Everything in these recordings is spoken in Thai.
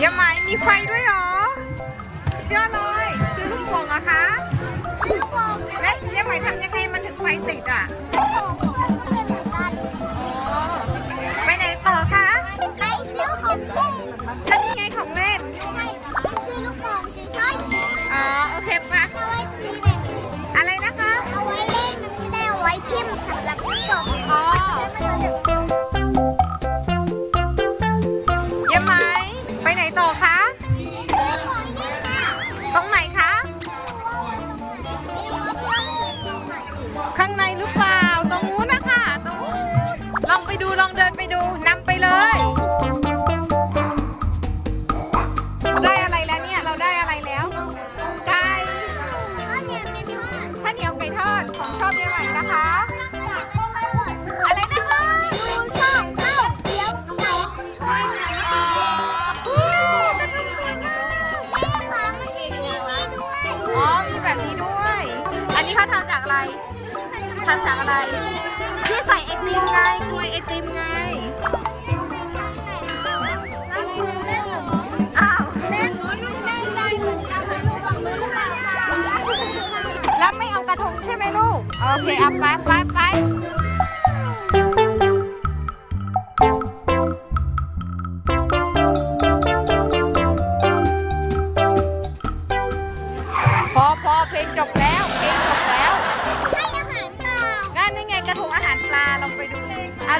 เยี่ยมไหมมีไฟด้วยเหรอ สุดยอดเลย ซื้อลูกโป่งเหรอคะซื้อโป่งและเยี่ยมไหมทำยังไงมันถึงไฟติดอะก็ ทำจากอะไร ที่ใส่ไอติมไง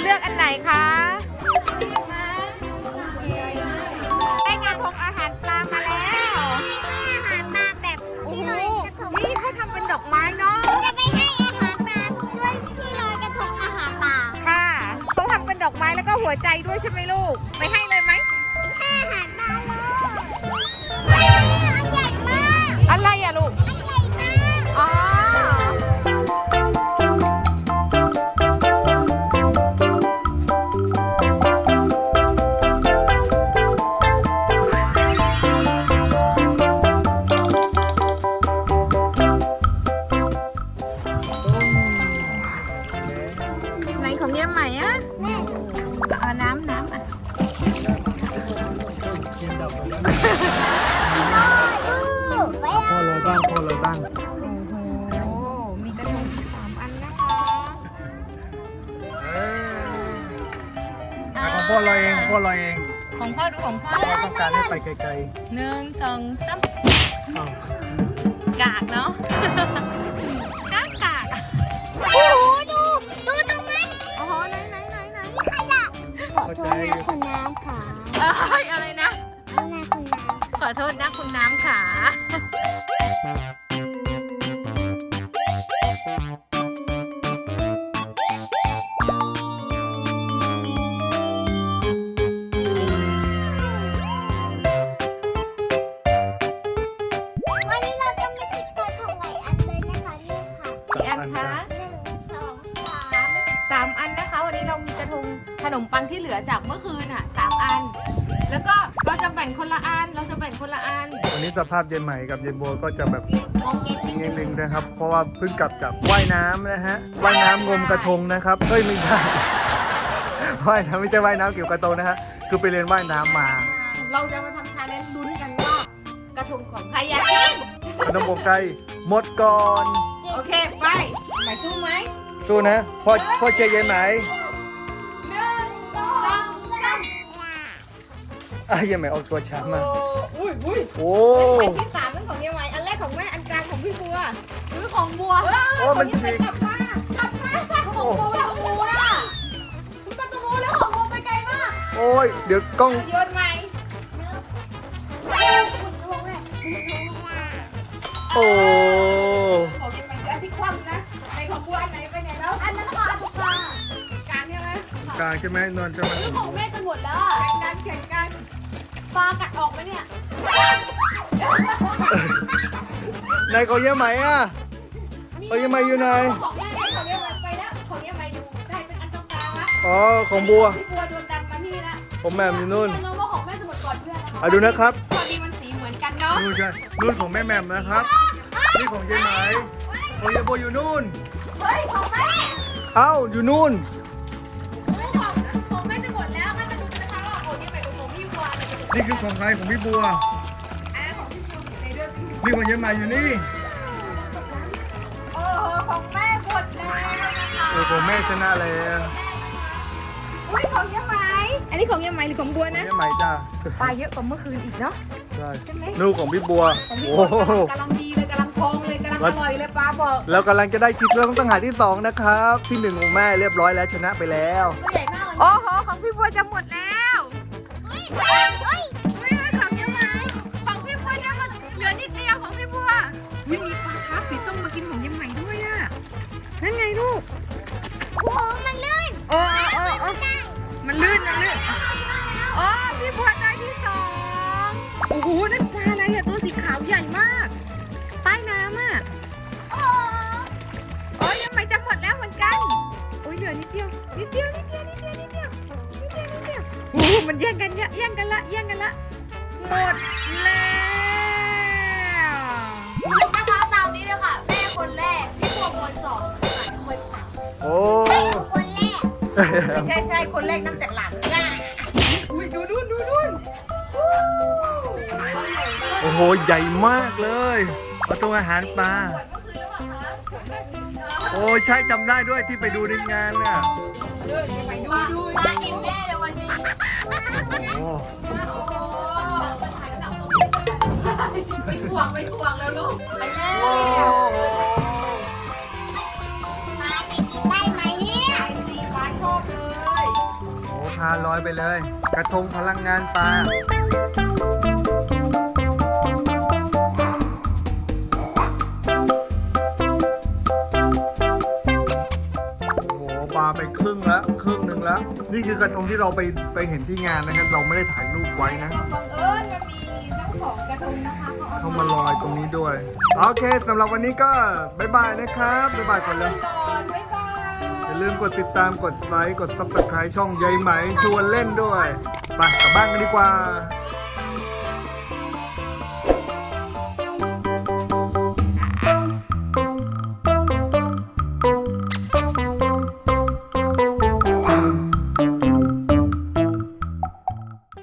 เลือกอันไหนคะได้กระทงอาหารปลามาแล้วโอ้โหนี่เขาทำเป็นดอกไม้เนาะค่ะเขาทำเป็นดอกไม้แล้วก็หัวใจด้วยใช่ไหมลูกไม่ให้ บ้างพ่อเลยบ้าง โอ้โห มีกระทงสามอันนะคะอะของพ่อเราเองพ่อเราเองของพ่อดูของพ่อพ่อต้องการให้ไปไกลหนึ่งสองสามๆอ้าวกากเนาะกากกากโอ้โห ดู ดูตรงนั้นอ๋อไหนไหนไหนไหนขยะขอโทษนะคุณน้ำค่ะเอ้ยอะไรนะขอโทษนะคุณน้ำขอโทษนะคุณน้ำขา จากเมื่อคืนอะสามอัน แล้วก็เราจะแบ่งคนละอัน เราจะแบ่งคนละอันวันนี้สภาพเย็นใหม่กับเย็นโบก็จะแบบมองเก็ตนิดนินึดงนึงนะครับ เพราะว่าเพิ่งกลับจากว่ายน้ำนะฮะว่ายน้ำงมกระทงนะครับเฮ้ยไม่ใช่ว่ายน้ำไม่ใช่ว่ายน้ำเกี่ยวกับกระทงนะฮะคือไปเรียนว่ายน้ำมา เราจะมาทำชาเลนจ์ลุ้นกันว่ากระทงของใครอยากกินขนมบกไก่หมดก่อน โอเค ไปไหนสู้ไหมสู้นะพ่อพ่อเชียร์เย็นไหม อะเย็นไหมออกตัวช้าโอ้มากอุ้ยอุ้ยโอ้อันที่สามเป็นของเยาไวอันแรกของแม่ อันกลางของพี่บัวหรือของบัวโอ้มันของฉีเยกกลับมาลับมาของบัวของบัวคุณตะตูแล้วของบัวไปไกลมากโอ้ย เดี๋ยวกล้อง โยนใหม่โอ้ ของเยาไวแล้วที่คว่ำนะไอของบัวอันไหนไปไหนแล้ว อันนั้นค่ะถู กลางใช่ไหมนวลจะมาของแม่จะหมดแล้วแข่งกันแข่งกันปลากัดออกไหมเนี่ยนายเขาเยอะไหมอะเอาเยอะไหมอยู่ไหนของแม่ได้ของเยาไวไปแล้วของเยาไวดูได้เป็นอันตรงกลางละอ๋อของบัวพี่บัวโดนดันมานี่ละผมแหม่มอยู่นู่นเชื่อว่าของแม่จะหมดก่อนเพื่อนอะดูนะครับพอดีมันสีเหมือนกันเนาะนู่นใช่นู่นของแม่แหม่มนะครับนี่ของเจ๊ไหมของเยายโบอยู่นู่นเฮ้ยของแม่เอ้าอยู่นู่น นะคะว่าโอ้ยไปกับของพี่บัวมันจะนี่คือของใครของพี่บัวอันนั้นของพี่บัวในเรื่องที่นี่ของเยายใหม่อยู่นี่โอ้โหของแม่หมดแล้วนะคะโอ้โหแม่ชนะเลยอุ้ยของยังไหมอันนี้ของยังไหมหรือของบัวนะเยายใหม่จ้าปลาเยอะกว่าเมื่อคืนอีกเนาะใช่ใช่ไหมลูกของพี่บัวของพี่โอ้บัวโหกำลังดีเลยกำลังพองเลยกำลังอร่อยเลยปลาบอกแล้วกำลังจะได้คลิปแล้วต้องหาที่สองนะครับที่หนึ่งของแม่เรียบร้อยแล้วชนะไปแล้วตัวใหญ่มากเลยโอ้โหของพี่บัวจะหมดแล้ว มันลื่นมันลื่นโอ้พี่บัวได้ที่สองโอ้โหนั่นปลาอะไรอะตัวสีขาวใหญ่มาก ใต้น้ำอะโอ้โหโอ้ยยังไม่จะหมดแล้วเหมือนกันโอ้ยเหลือนิดเดียวนิดเดียวนิดเดียวนิดเดียวนิดเดียวนิดเดียวนิดเดียวโอ้โหมันแย่งกันเยอะแย่งกันละแย่งกันละหมดแล้ว ใช่ใช่คนแรกนั่งจากหลังอุ้ยดูดูดูดูโอ้โห ใหญ่มากเลยประตูอาหารปลา โอ้ใช่จำได้ด้วยที่ไปดูในงานน่ะมามาอิ่มแน่เลยวันนี้โอ้ห่วงไม่ห่วงแล้วลูกไปเลโาลอยไปเลย กระทงพลังงานปลาโอ้โหปลาไปครึ่งแล้วครึ่งหนึ่งแล้ว นี่คือกระทงที่เราไปไปเห็นที่งานนะครับเราไม่ได้ถ่ายรูปไว้นะบังเอิญมันมีเจ้าของกระทงนะคะเขาเอาเข้ามาลอยตรงนี้ด้วย โอเคสำหรับวันนี้ก็บ๊ายบายนะครับบ๊ายบายก่อนเลย ลืมกดติดตามกดไลค์กดซับสไครต์ช่องใยไหมชวนเล่นด้วยไปกลับบ้านกันดีกว่า